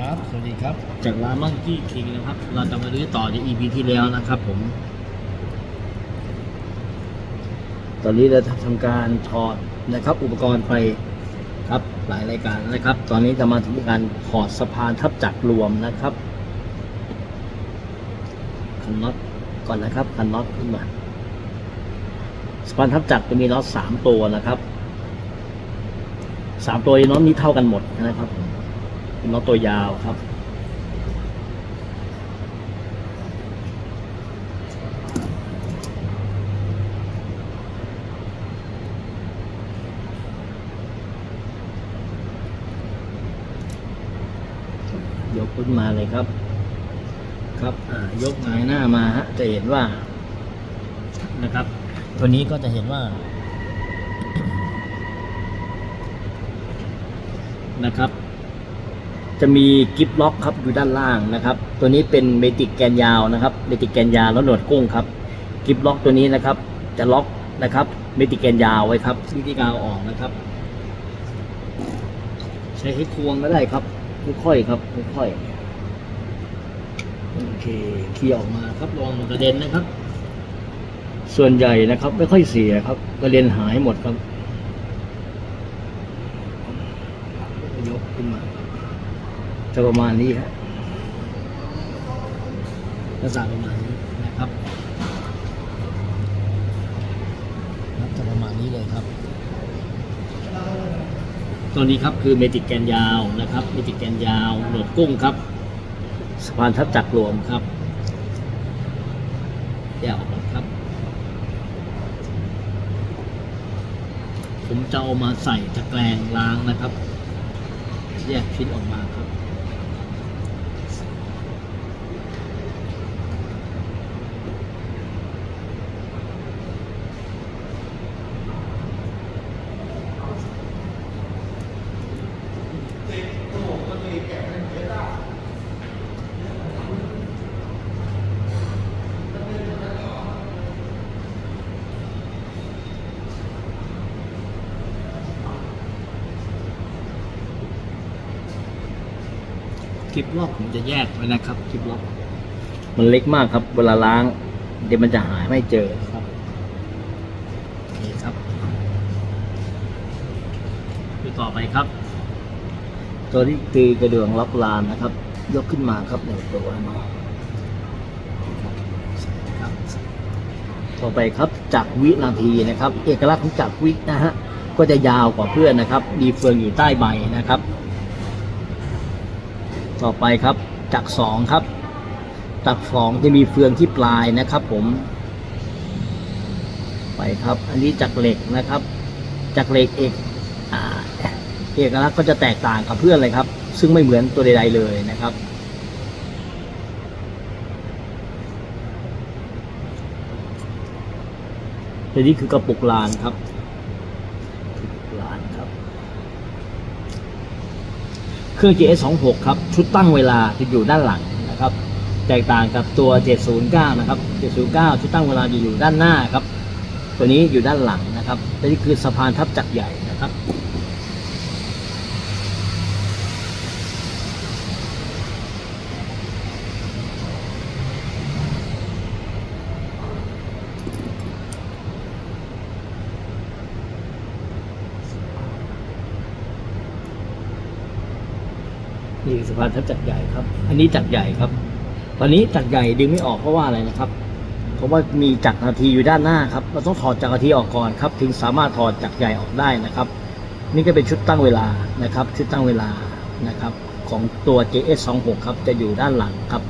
ครับ สวัสดีครับ จากร้านมังกี้คิงนะครับ เราจะมาดูต่อใน EP ที่แล้วนะครับผม ตอนนี้เราทำการถอดนะครับ อุปกรณ์ไปครับหลายรายการนะครับ ตอนนี้จะมาถึงการถอดสะพานทับจักรรวมนะครับคันน็อตก่อนนะครับคันน็อตขึ้นมาสะพานทับจักรจะมีน็อตสามตัวนะครับสามตัวน็อตนี้เท่ากันหมดนะครับ เป็นน็อตตัวยาวครับ ยกขึ้นมาเลยครับ ครับยกงายหน้ามาฮะจะเห็นว่านะครับ ตัวนี้ก็จะเห็นว่านะครับ จะมีกิฟล็อกครับอยู่ด้านล่างนะครับ ตัวนี้เป็นเมติกแกนยาวนะครับเมติกแกนยาวแล้วหนวดกุ้งครับกิฟล็อกตัวนี้นะครับ จะล็อกนะครับเมติกแกนยาวไว้ครับวิธีการเอาออกนะครับ ใช้ให้ควงก็ได้ครับค่อยๆครับค่อยๆโอเคเคลียออกมาครับลองมันกระเด็นนะครับ ส่วนใหญ่นะครับ ไม่ค่อยเสียครับกระเด็นหายหมดครับ ยกขึ้นมาครับ จะประมาณนี้ครับลักษณะประมาณนี้นะครับครับจะประมาณนี้เลยครับ ตัวนี้ครับคือเมจิกแกนยาวนะครับ เมจิกแกนยาวหนวดกุ้งครับสะพานทับจักรวมครับแยกออกมาครับ ผมจะเอามาใส่ตะแกรงล้างนะครับ แยกชิ้นออกมาครับ คลิปล็อกผมจะแยกไว้นะครับคลิปล็อกมันเล็กมากครับ เวลาล้าง เดี๋ยวมันจะหายไม่เจอครับนี่ครับดูต่อไปครับ ตัวที่ตีกระเดื่องล็อกลานนะครับ ยกขึ้นมาครับหนึ่งตัวเนาะครับต่อไปครับจักรวินาทีนะครับ เอกลักษณ์ของจักรวินะฮะก็จะยาวกว่าเพื่อนนะครับ มีเฟืองอยู่ใต้ใบนะครับ ต่อไปครับจักสองครับจักสองจะมีเฟืองที่ปลายนะครับผม ไปครับ อันนี้จักเหล็กนะครับจักเหล็กเอกเอกลักษณ์ก็จะแตกต่างกับเพื่อนเลยครับ ซึ่งไม่เหมือนตัวใดๆเลยนะครับตัวนี้คือกระปุกลานครับกระปุกลานครับ เครื่อง GS26 ครับ ชุดตั้งเวลาจะอยู่ด้านหลังนะครับ แตกต่างกับตัว 709 นะครับ 709 ชุดตั้งเวลาจะอยู่ด้านหน้าครับ ตัวนี้อยู่ด้านหลังนะครับ นี่คือสะพานทับจักรใหญ่นะครับ นี่คือสะพานทับจักรใหญ่ครับ อันนี้จักรใหญ่ครับ ตอนนี้จักรใหญ่ดึงไม่ออกเพราะว่าอะไรนะครับ เพราะว่ามีจักรนาทีอยู่ด้านหน้าครับ เราต้องถอดจักรนาทีออกก่อนครับ ถึงสามารถถอดจักรใหญ่ออกได้นะครับ นี่ก็เป็นชุดตั้งเวลานะครับ ชุดตั้งเวลานะครับ ของตัว JS26 ครับ จะอยู่ด้านหลังครับ